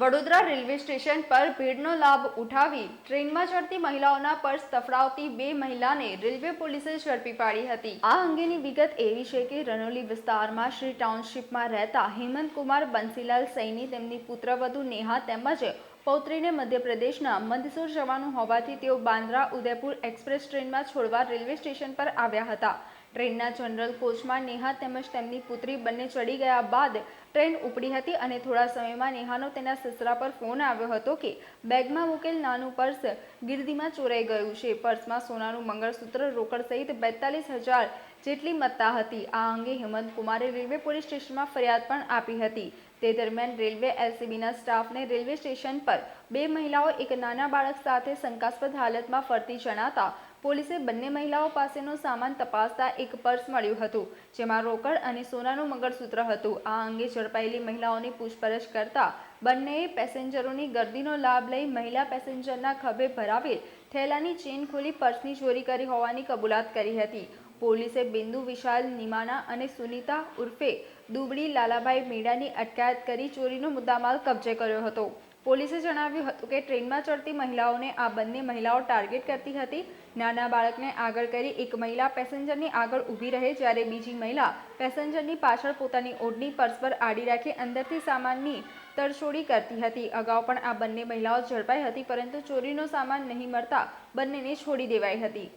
Vadodara railway station પર ભીડનો લાભ ઉઠાવી ટ્રેનમાં ચડતી મહિલાઓના પર્સ તફડાવતી બે મહિલાને રેલવે પોલીસે ઝડપી પાડી હતી. આ અંગેની વિગત એવી છે કે રનોલી વિસ્તારમાં શ્રી ટાઉનશીપમાં રહેતા હેમંતકુમાર બંસીલાલ સૈની, તેમની પુત્રવધુ નેહા તેમજ પૌત્રીને મધ્યપ્રદેશના મંદસૂર જવાનું હોવાથી તેઓ બાંદ્રા ઉદયપુર એક્સપ્રેસ ટ્રેનમાં છોડવા રેલવે સ્ટેશન પર આવ્યા હતા. ટ્રેનના જનરલ કોચમાં નેહા તેમજ તેમની પુત્રી બંને ચડી ગયા બાદ ટ્રેન ઉપડી હતી અને થોડા સમયમાં નેહાનો તેના સસરા પર ફોન આવ્યો હતો કે બેગમાં મૂકેલ નાનું પર્સ ગીરદીમાં ચોરાઈ ગયું છે. પર્સમાં સોનાનું મંગળસૂત્ર રોકડ સહિત બેતાલીસ હજાર જેટલી મત્તા હતી, આ અંગે હેમંતકુમારે રેલવે પોલીસ સ્ટેશનમાં ફરિયાદ પણ આપી હતી. તે દરમિયાન રેલવે એલસીબીના સ્ટાફને રેલવે સ્ટેશન પર બે મહિલાઓ, એક નાના બાળક સાથે શંકાસ્પદ હાલતમાં ફરતી જણાતા પોલીસે બંને મહિલાઓ પાસેનો સામાન તપાસતા એક પર્સ મળ્યું હતું, જેમાં રોકડ અને સોનાનું મંગળસૂત્ર હતું. આ અંગે ઝડપાયેલી મહિલાઓની પૂછપરછ કરતા બંનેએ પેસેન્જરોની ગર્દીનો લાભ લઈ મહિલા પેસેન્જરના ખભે ભરાવેલ થેલાની ચેન ખોલી પર્સની ચોરી કરી હોવાની કબૂલાત કરી હતી. પોલીસે બિંદુ વિશાલ, નિમાના અને સુનીતા ઉર્ફે દુબળી લાલાભાઈ મીડાની અટકાયત કરી ચોરીનો મુદ્દામાલ કબજે કર્યો હતો. પોલીસે જણાવ્યું હતું કે ટ્રેનમાં ચડતી મહિલાઓને આ બંને મહિલાઓ ટાર્ગેટ કરતી હતી. નાના બાળકને આગળ કરી એક મહિલા પેસેન્જરની આગળ ઊભી રહે જ્યારે બીજી મહિલા પેસેન્જરની પાછળ પોતાની ઓઢણી પર્સ પર આડી રાખી અંદરથી સામાનની તરછોડી કરતી હતી. અગાઉ પણ આ બંને મહિલાઓ ઝડપાઈ હતી, પરંતુ ચોરીનો સામાન નહીં મળતા બંનેને છોડી દેવાઈ હતી.